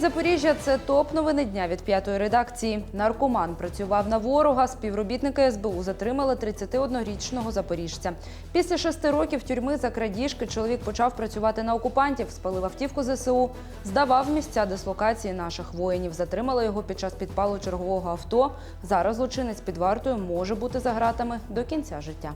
Запоріжжя це топ новини дня від п'ятої редакції. Наркоман працював на ворога. Співробітники СБУ затримали 31-річного запоріжця. Після шести років тюрми за крадіжки чоловік почав працювати на окупантів, спалив автівку ЗСУ, здавав місця дислокації наших воїнів. Затримали його під час підпалу чергового авто. Зараз злочинець під вартою може бути за ґратами до кінця життя.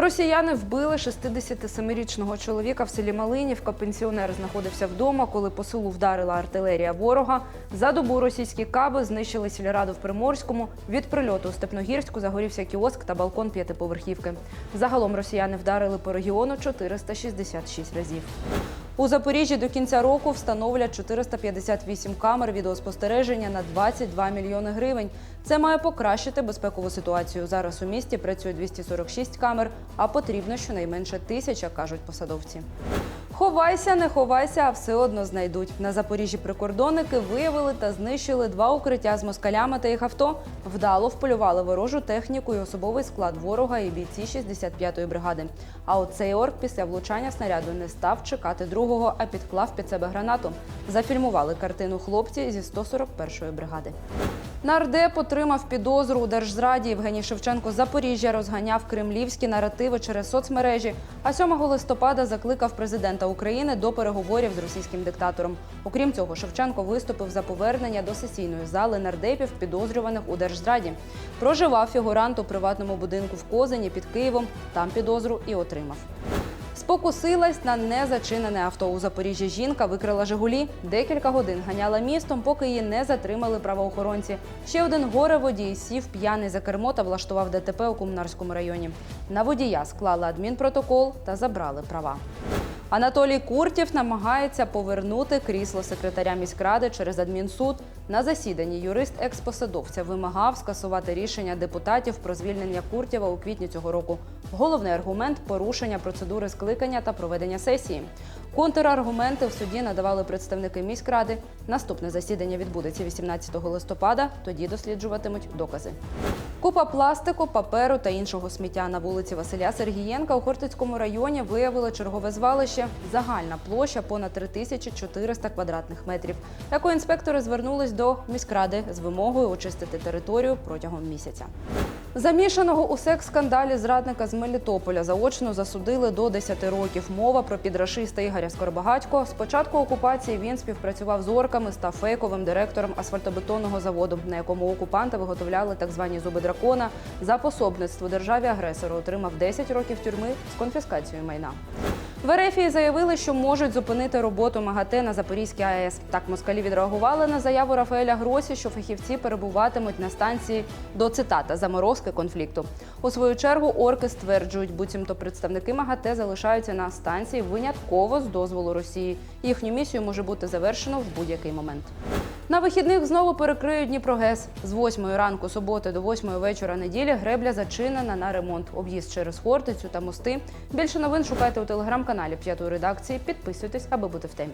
Росіяни вбили 67-річного чоловіка в селі Малинівка. Пенсіонер знаходився вдома, коли по селу вдарила артилерія ворога. За добу російські каби знищили сільраду в Приморському. Від прильоту у Степногірську загорівся кіоск та балкон п'ятиповерхівки. Загалом росіяни вдарили по регіону 466 разів. У Запоріжжі до кінця року встановлять 458 камер відеоспостереження на 22 мільйони гривень. Це має покращити безпекову ситуацію. Зараз у місті працює 246 камер, а потрібно щонайменше тисяча, кажуть посадовці. Ховайся, не ховайся, а все одно знайдуть. На Запоріжжі прикордонники виявили та знищили два укриття з москалями та їх авто. Вдало вполювали ворожу техніку і особовий склад ворога і бійці 65-ї бригади. А оцей орк після влучання снаряду не став чекати другого, а підклав під себе гранату. Зафільмували картину хлопці зі 141-ї бригади. Нардеп отримав підозру у держзраді. Євгеній Шевченко Запоріжжя розганяв кремлівські наративи через соцмережі. А 7 листопада закликав президента України до переговорів з російським диктатором. Окрім цього, Шевченко виступив за повернення до сесійної зали нардепів, підозрюваних у держзраді. Проживав фігурант у приватному будинку в Козині під Києвом. Там підозру і отримав. Спокусилась на незачинене авто у Запоріжжі. Жінка викрила Жигулі. Декілька годин ганяла містом, поки її не затримали правоохоронці. Ще один горе водій сів п'яний за кермо та влаштував ДТП у Комунарському районі. На водія склали адмінпротокол та забрали права. Анатолій Куртєв намагається повернути крісло секретаря міськради через адмінсуд. На засіданні юрист експосадовця вимагав скасувати рішення депутатів про звільнення Куртєва у квітні цього року. Головний аргумент порушення процедури скликання та проведення сесії. Контраргументи в суді надавали представники міськради. Наступне засідання відбудеться 18 листопада. Тоді досліджуватимуть докази. Купа пластику, паперу та іншого сміття на вулиці Василя Сергієнка у Хортицькому районі виявили чергове звалище. Загальна площа понад 3400 квадратних метрів. Екоінспектори звернулись до міськради з вимогою очистити територію протягом місяця. Замішаного у секс-скандалі зрадника з Мелітополя заочно засудили до 10 років. Мова про підрашиста Ігоря Скоробагатько. З початку окупації він співпрацював з орками, став фейковим директором асфальтобетонного заводу, на якому окупанти виготовляли так звані зуби дракона. За пособництво державі агресору отримав 10 років тюрми з конфіскацією майна. В Ерефії заявили, що можуть зупинити роботу МАГАТЕ на Запорізькій АЕС. Так москалі відреагували на заяву Рафаеля Гросі, що фахівці перебуватимуть на станції до цитата заморозки конфлікту. У свою чергу орки стверджують, буцімто представники МАГАТЕ залишаються на станції винятково з дозволу Росії. Їхню місію може бути завершено в будь-який момент. На вихідних знову перекриють Дніпрогес. З 8 ранку суботи до 8 вечора неділі гребля зачинена на ремонт. Об'їзд через Хортицю та мости. Більше новин шукайте у телеграм-каналі п'ятої редакції. Підписуйтесь, аби бути в темі.